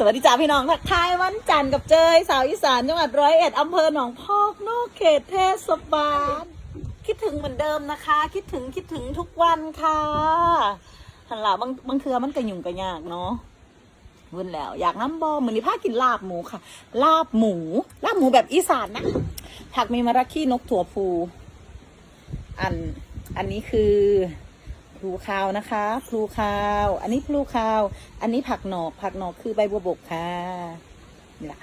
สวัสดีจ้าพี่น้องทักทายวันจันทร์กับเจยสาวอีสานจังหวัดร้อยเอ็ดอำเภอหนองพอกนอกเขตเทศบาลคิดถึงเหมือนเดิมนะคะ คิดถึงคิดถึงทุกวันค่ะหันหล่ะบางบางเทือมันกระยุ่งกระยากเนาะวุ่นแล้ว อยากน้ำบอมือนี้พากินลาบหมูค่ะ ลาบหมู ลาบหมูแบบอีสานนะผักมีมะระขี้นกถั่วพูอันอันนี้คือ พลูคาวนะคะพลูคาว อันนี้พลูคาว อันนี้ผักหนอกผักหนอกคือใบบัวบกค่ะนี่แหละ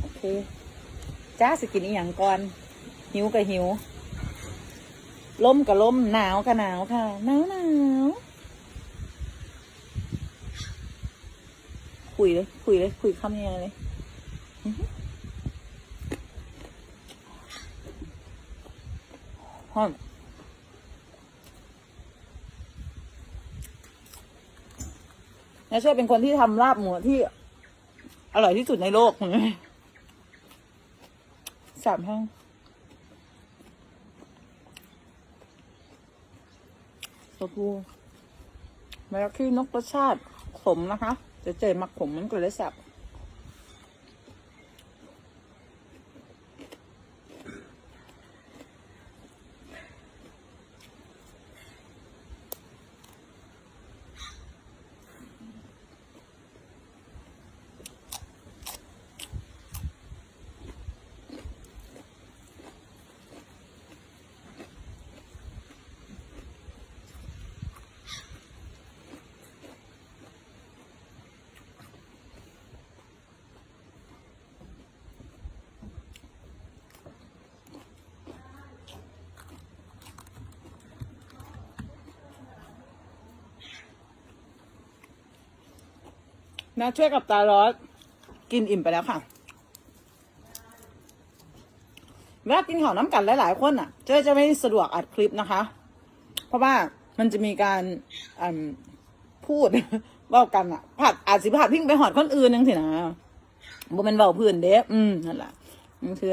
โอเคจ้าสกินอีหยังก่อน หิวกับหิวลมกับลมหนาวกับหนาวค่ะหนาวหนาวคุยเลยคุยเลยคุยคำยังไงเลยอื้อหือฮ นนาช่เป็นคนที่ทำลาบหมูที่ อร่อยที่สุดในโลกเลยสามแห้งตัวกูแมาแล้วที่นกรสชาติขมนะคะจะเจอมักขมมันก็เลยแซ่บ นะช่วยกับตาลอสกินอิ่มไปแล้วค่ะเวลากินของน้ำกันหลายๆคนอะเจะจะไม่สะดวกอัดคลิปนะคะ เพราะว่ามันจะมีการพูดเว้ากันอะผัดอาจสิผัดพิงไปหอดคนอื่นนึงสินะบ่แมันเบาพื้นเด้อืมนั่นแหละนั่นคือ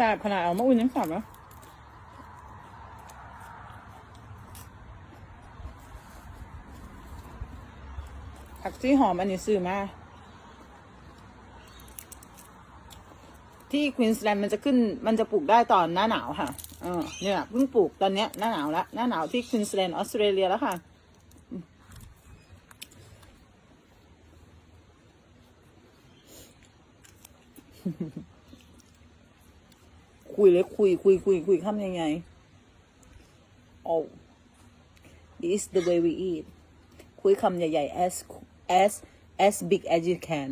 สบขนาดเอามาอุ่นยังแสบนะผักชีหอมอันนี้ซื้อมา ที่ควีนสแลนด์มันจะขึ้น มันจะปลูกได้ตอนหน้าหนาวค่ะ เออเนี่ยเพิ่งปลูกตอนเนี้ยหน้าหนาวแล้วหน้าหนาวที่ควีนสแลนด์ออสเตรเลียแล้วค่ะ คุยเลยคุยคุยคุยคุยคำยังไง oh this is the way we eat คุยคำใหญ่ๆ as as as big as you can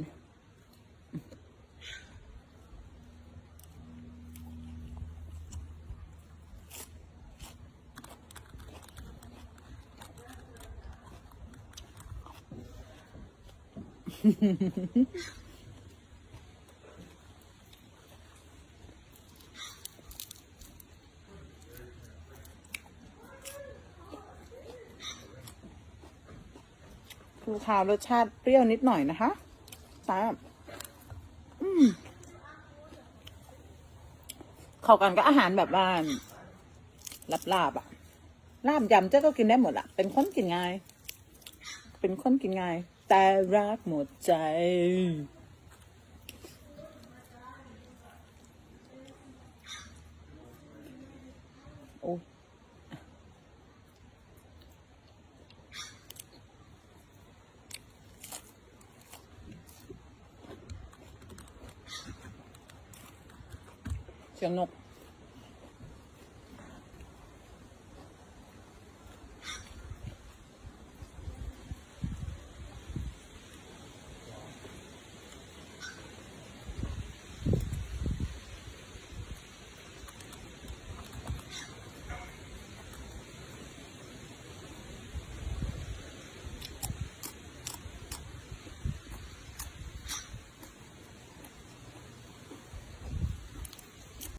ภูคาวรสชาติเปรี้ยวนิดหน่อยนะคะตามอืมเข้ากันก็อาหารแบบว่านลาบๆอะลาบยำเจ้าก็กินได้หมดอะเป็นคนกินง่าย เป็นคนกินง่าย แต่รักหมดใจ เสียงนก